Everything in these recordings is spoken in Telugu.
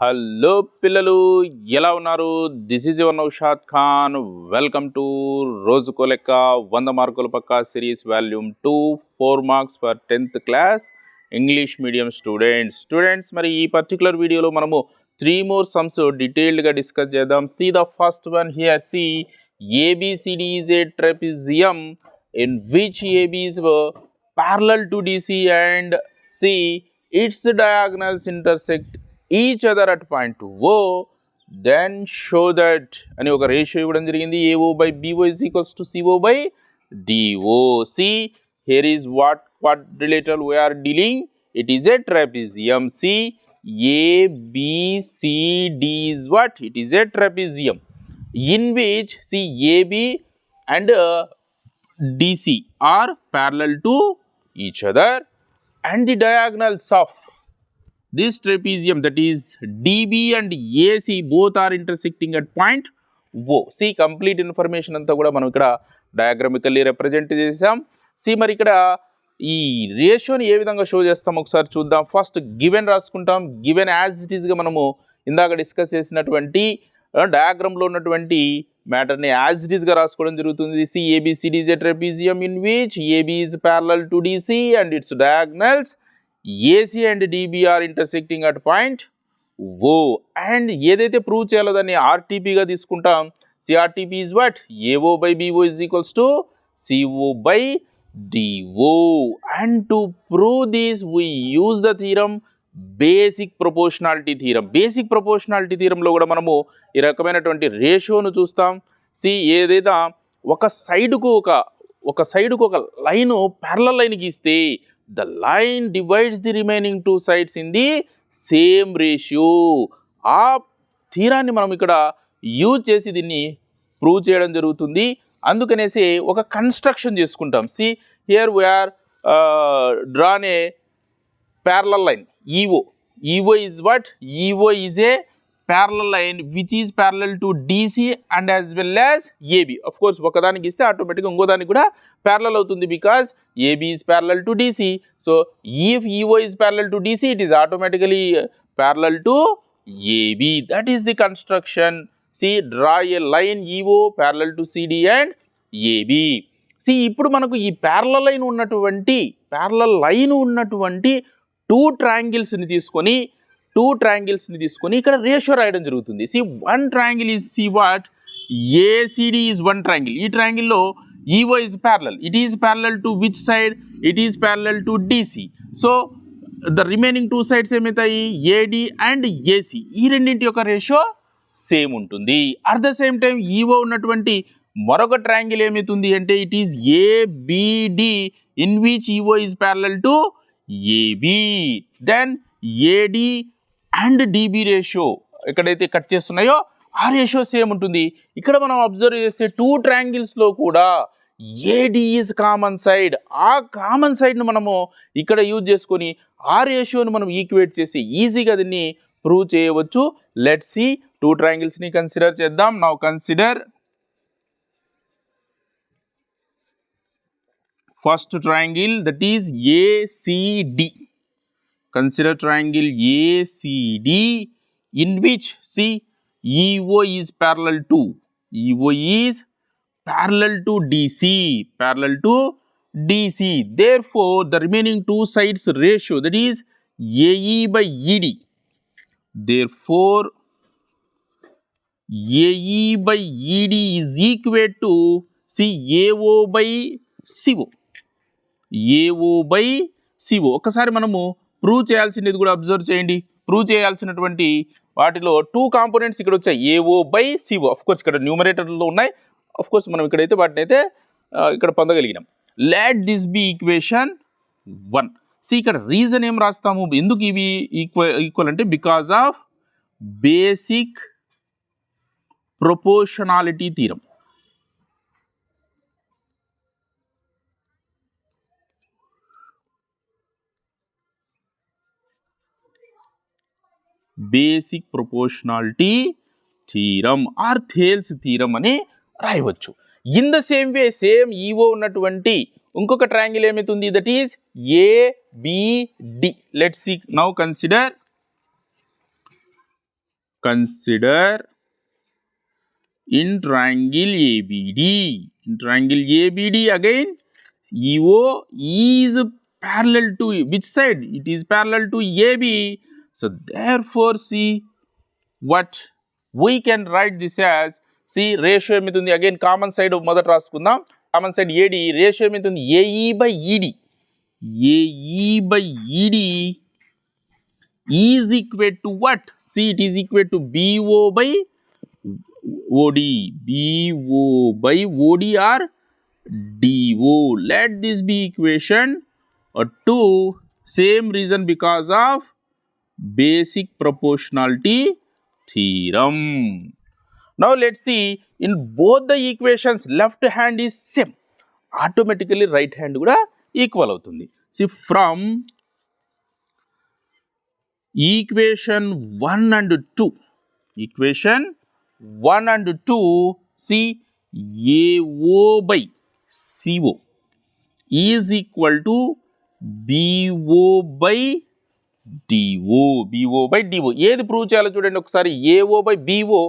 హలో పిల్లలు ఎలా ఉన్నారు? This is your Naushad Khan welcome to రోజుకో లెక్క వంద మార్కుల పక్క series volume two four marks for tenth class English medium students students మరి ఈ పర్టికులర్ వీడియోలో మనము త్రీ మోర్ సమ్స్ డీటెయిల్డ్గా డిస్కస్ చేద్దాం. See the first one here see ABCD is a trapezium in which AB is parallel to DC and C, its diagonals intersect each other at point O, then show that అని ఒక రేషియో ఇవ్వడం జరిగింది AO by BO is equals to CO by DO see here is what what related we're dealing it is a trapezium see ABCD is what it is a trapezium in which see AB and uh, DC are parallel to each other and the diagonals of this trapezium that is DB and AC both are intersecting at point O. See complete information అంతా కూడా మనం ఇక్కడ డయాగ్రమికల్లీ రిప్రజెంట్ చేసాం సి మరి ఇక్కడ ఈ రేషియోని ఏ విధంగా షో చేస్తాం ఒకసారి చూద్దాం ఫస్ట్ గివెన్ రాసుకుంటాం గివెన్ యాజ్ ఇట్ ఈస్గా మనము ఇందాక డిస్కస్ చేసినటువంటి డయాగ్రామ్లో ఉన్నటువంటి మ్యాటర్ని యాజ్ ఇట్ ఈస్గా రాసుకోవడం జరుగుతుంది. See ABCD a in which AB is parallel to DC and its diagonals AC and DB are intersecting at point O and ఏదైతే ప్రూవ్ చేయాలో దాన్ని ఆర్టీపీగా తీసుకుంటాం see RTP is what AO by BO is equals to CO by DO and to prove this we use the theorem basic proportionality theorem. Basic proportionality థీరంలో కూడా మనము ఈ రకమైనటువంటి రేషియోను చూస్తాం. సి ఏదైతే ఒక సైడుకు ఒక ఒక సైడుకు ఒక లైను ప్యారల లైన్ గీస్తే the line divides the remaining two sides in the same ratio ఆ థీరాన్ని మనం ఇక్కడ యూజ్ చేసి దీన్ని ప్రూవ్ చేయడం జరుగుతుంది. అందుకనేసి ఒక కన్స్ట్రక్షన్ చేసుకుంటాం. See here we are drawn a parallel line EO. EO is what? EO is a parallel line which is parallel to DC and as well as AB. Of course, ఒకదానికి ఇస్తే ఆటోమేటిక్గా ఇంకో దానికి కూడా parallel అవుతుంది because AB is parallel to DC. So, if EO is parallel to DC, it is automatically parallel to AB. That is the construction. See, draw a line EO parallel to CD and AB. See ఇప్పుడు మనకు ఈ ప్యారల లైన్ ఉన్నటువంటి ప్యారల లైన్ ఉన్నటువంటి టూ ట్రయాంగిల్స్ని తీసుకొని టూ ట్రయాంగిల్స్ని తీసుకొని ఇక్కడ రేషియో రాయడం జరుగుతుంది. See one triangle is see what ACD is one triangle ఈ ట్రయాంగిల్లో EO is parallel it is parallel to which side it is parallel to DC so the remaining two sides ఏమవుతాయి? ఏడి అండ్ ఏసి ఈ రెండింటి యొక్క రేషియో సేమ్ ఉంటుంది. At the same time EO ఉన్నటువంటి మరొక ట్రయాంగిల్ ఏమవుతుంది అంటే it is ABD in which EO is parallel to AB. Then AD and DB ratio ఎక్కడైతే కట్ చేస్తున్నాయో ఆ రేషియో సేమ్ ఉంటుంది. ఇక్కడ మనం అబ్జర్వ్ చేస్తే టూ ట్రాంగిల్స్లో కూడా A D is common side ఆ కామన్ సైడ్ను మనము ఇక్కడ యూజ్ చేసుకొని ఆ రేషియోని మనం ఈక్వేట్ చేసి ఈజీగా దీన్ని ప్రూవ్ చేయవచ్చు. లెట్ సి టూ ట్రాంగిల్స్ని కన్సిడర్ చేద్దాం. Now consider first triangle that is ACD. Consider triangle ACD in which see EO is parallel to EO is parallel to DC parallel to DC. Therefore, the remaining two sides ratio that is AE by ED. Therefore, AE by ED is equal to see AO by CO. AO by CO ఒకసారి మనము ప్రూవ్ చేయాల్సినది కూడా అబ్జర్వ్ చేయండి. ప్రూవ్ చేయాల్సినటువంటి వాటిలో టూ కాంపోనెంట్స్ ఇక్కడ వచ్చాయి. AO by CO of course ఇక్కడ న్యూమరేటర్లో ఉన్నాయి. అఫ్ కోర్స్ మనం ఇక్కడైతే వాటిని అయితే ఇక్కడ పొందగలిగినాం. Let this be equation one see ఇక్కడ రీజన్ ఏం రాస్తాము? ఎందుకు ఇవి ఈక్వల్ ఈక్వల్ అంటే because of basic proportionality theorem basic proportionality theorem. Or Thales theorem అని రాయవచ్చు. In the same way same EO ఉన్నటువంటి ఇంకొక ట్రయాంగిల్ ఏమవుతుంది that is ABD let see now consider consider in triangle ABD in triangle ABD again EO is parallel to which side? It is parallel to AB. So therefore, see what we can write this as see ratio ఏమవుతుంది again common side మొదట రాసుకుందాం కామన్ సైడ్ ఏడి రేషియో ఏమవుతుంది AE by ED AE by ED is equate to what see it is equate to BO by OD, BO by OD or DO. Let this be equation uh, 2. Same reason because of basic proportionality theorem now let see in both the equations left hand is same automatically right hand కూడా ఈక్వల్ అవుతుంది. See from equation one and two equation one and two see AO by CO is equal to BO by DO BO by DO ఏది ప్రూవ్ చేయాలో చూడండి ఒకసారి. AO by BO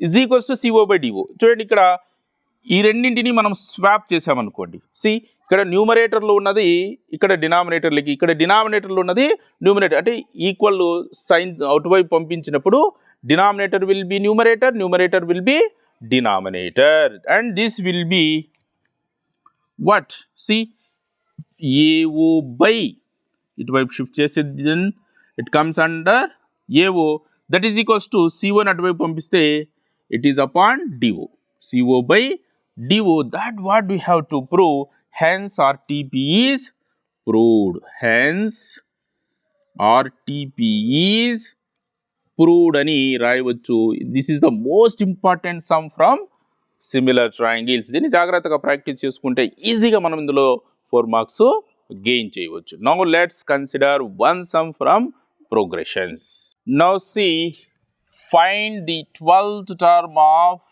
is equals to CO by DO చూడండి ఇక్కడ ఈ రెండింటిని మనం స్వాప్ చేసామనుకోండి సి ఇక్కడ న్యూమరేటర్లో ఉన్నది ఇక్కడ డినామినేటర్లకి ఇక్కడ డినామినేటర్లో ఉన్నది న్యూమరేటర్ అంటే ఈక్వల్ సైన్ అవుట్వైపు పంపించినప్పుడు denominator will be numerator numerator will be denominator and this will be what? See, AO by ఇటువైపు షిఫ్ట్ చేస్తే then it comes under AO that is equals to సిఓని అటువైపు పంపిస్తే it is upon DO CO by DO that what we have to prove hence RTP is proved hence RTP is proved అని రాయవచ్చు. This is the most important sum from similar triangles దీన్ని జాగ్రత్తగా ప్రాక్టీస్ చేసుకుంటే ఈజీగా మనం ఇందులో ఫోర్ మార్క్స్ గెయిన్ చేయవచ్చు now let's consider one sum from progressions now see find the twelfth term of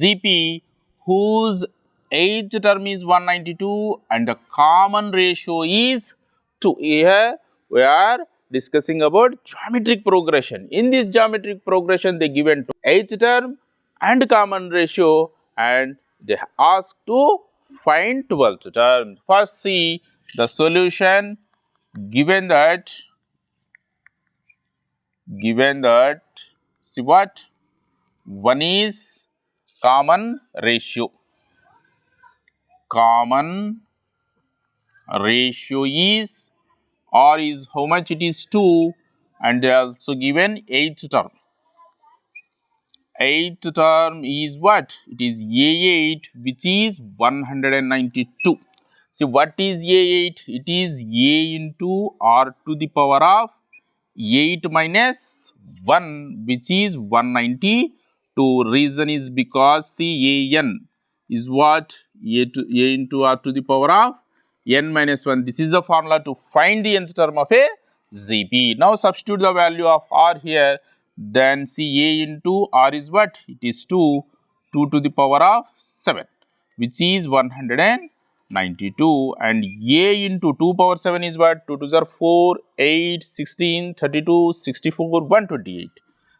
GP whose eighth term is 192 and the common ratio is 2. Here we are discussing about geometric progression. In this geometric progression, they given to eighth term and common ratio and they ask to find 12th term. First see the solution given that given that see what one is common ratio common ratio is or is how much it is 2 and they also given 8th term. 8th term is what? It is A8 which is 192. See what is A8? It is A into R to the power of 8 minus 1 which is 192. Reason is because see AN is what? A, to, A into R to the power of n minus 1. This is the formula to find the nth term of a. Now substitute the value of R here. Then see A into R is what? It is 2. 2 to the power of 7 which is 192 and A into 2 power 7 is what? 2 to are 4, 8, 16, 32, 64, 128.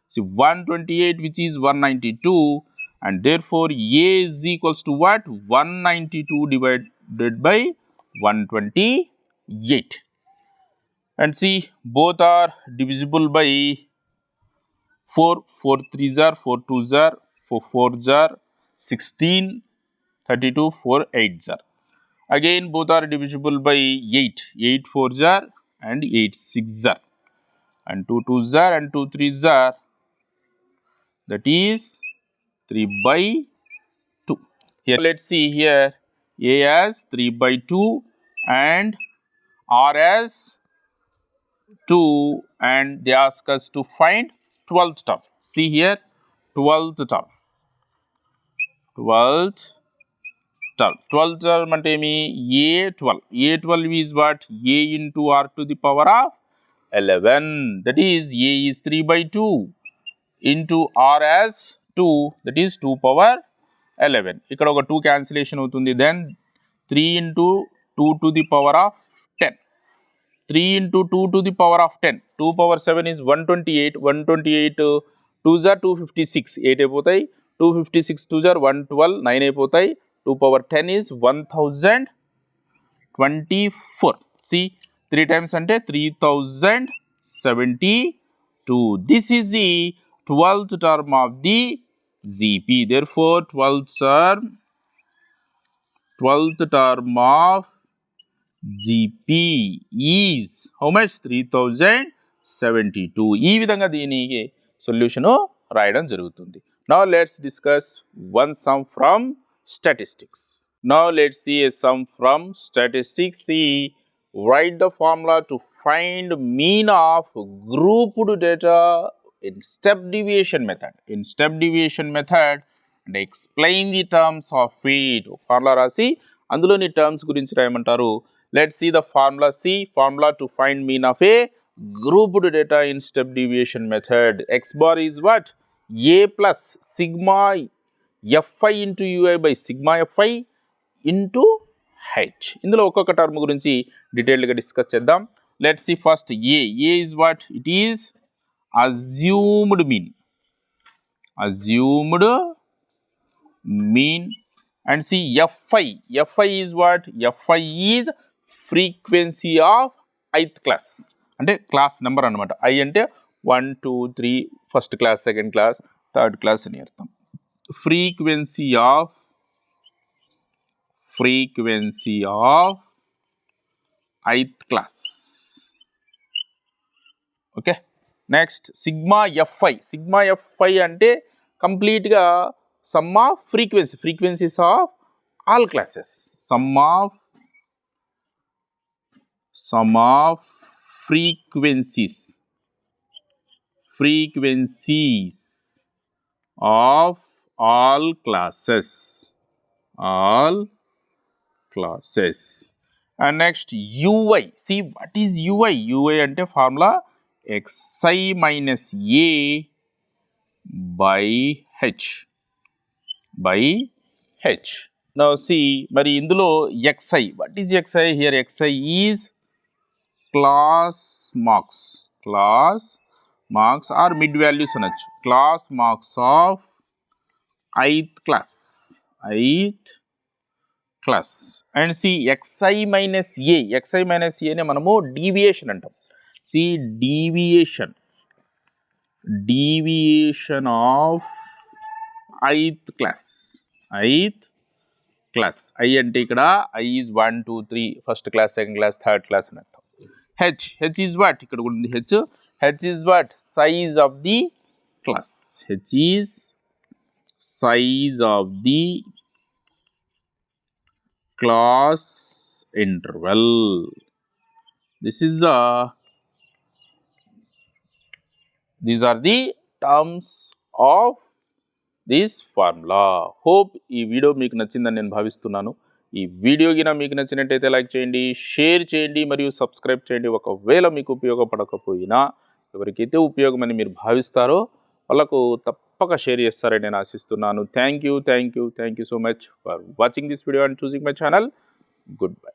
See 128 which is 192 and therefore A is equals to what? 192 divided by 128 and see both are divisible by 4 4 3s are 4 2s are 4 4s are 16 32 4 8s are again both are divisible by 8 8 4s are and 8 6s are and 2 2s are and 2 3s are that is 3 by 2 here let's see here. A as 3 by 2 and R as 2 and they ask us to find 12th term. See here 12th term. 12th term. 12th term అంటే ఏమి? A12. A12 is what? A into R to the power of 11. That is A is 3 by 2 into R as 2 that is 2 power eleven ఇక్కడ ఒక టూ క్యాన్సిలేషన్ అవుతుంది. Then three into two to the power of ten three into two to the power of ten two power seven is one twenty eight one twenty eight twos are two fifty six eight అయిపోతాయి. Two fifty six twos are one twelve nine అయిపోతాయి. Two power ten is one thousand twenty four. See three times అంటే three thousand seventy two this is the twelfth term of the GP therefore twelfth term twelfth term of GP is how much three thousand seventy two ఈ విధంగా దీనికి సొల్యూషను రాయడం జరుగుతుంది. Now let's discuss one sum from statistics now let's see a sum from statistics see write the formula to find mean of grouped data in step deviation method in step deviation method and explain the terms of it formula రాసి అందులోని టర్మ్స్ గురించి రాయమంటారు let see the formula see formula to find mean of a grouped data in step deviation method x bar is what a plus sigma f i into u i by sigma f i into h ఇందులో ఒక్కొక్క టర్మ్ గురించి డీటెయిల్డ్గా డిస్కస్ చేద్దాం. Let see first a a is what it is assumed mean assumed mean and see f i f i is what f i is frequency of ith class అంటే క్లాస్ నెంబర్ అనమాట ఐ అంటే one two three first class second class third class అని అర్థం. Frequency of frequency of ith class. Okay next sigma f i sigma f i అంటే కంప్లీట్గా sum of frequency frequencies of all classes sum of sum of frequencies frequencies of all classes all classes and next ui see what is ui ui అంటే formula xi minus a by h by h now see మరి ఇందులో xi what is xi here xi is class marks class marks or mid values అనొచ్చు class marks of ith class ith class and see x i minus a x i minus ఏనే మనము డీవియేషన్ అంటాం. See deviation deviation of ith class ith class i అంటే ఇక్కడ i is one two three first class second class third class అని అర్థం. హెచ్ హెచ్ ఈజ్ వాట్ ఇక్కడ కూడా ఉంది h h is what size of the class h is size of the class interval. This is the these are the terms of this formula. Hope ఈ వీడియో మీకు నచ్చిందని నేను భావిస్తున్నాను ఈ వీడియో గిన మీకు నచ్చినట్టయితే లైక్ చేయండి షేర్ చేయండి మరియు సబ్స్క్రైబ్ చేయండి ఒకవేళ మీకు ఉపయోగపడకపోయినా ఎవరికైతే ఉపయోగమని మీరు భావిస్తారో వాళ్ళకు తప్పక షేర్ చేస్తారని నేను ఆశిస్తున్నాను. Thank you thank you thank you so much for watching this video and choosing my channel goodbye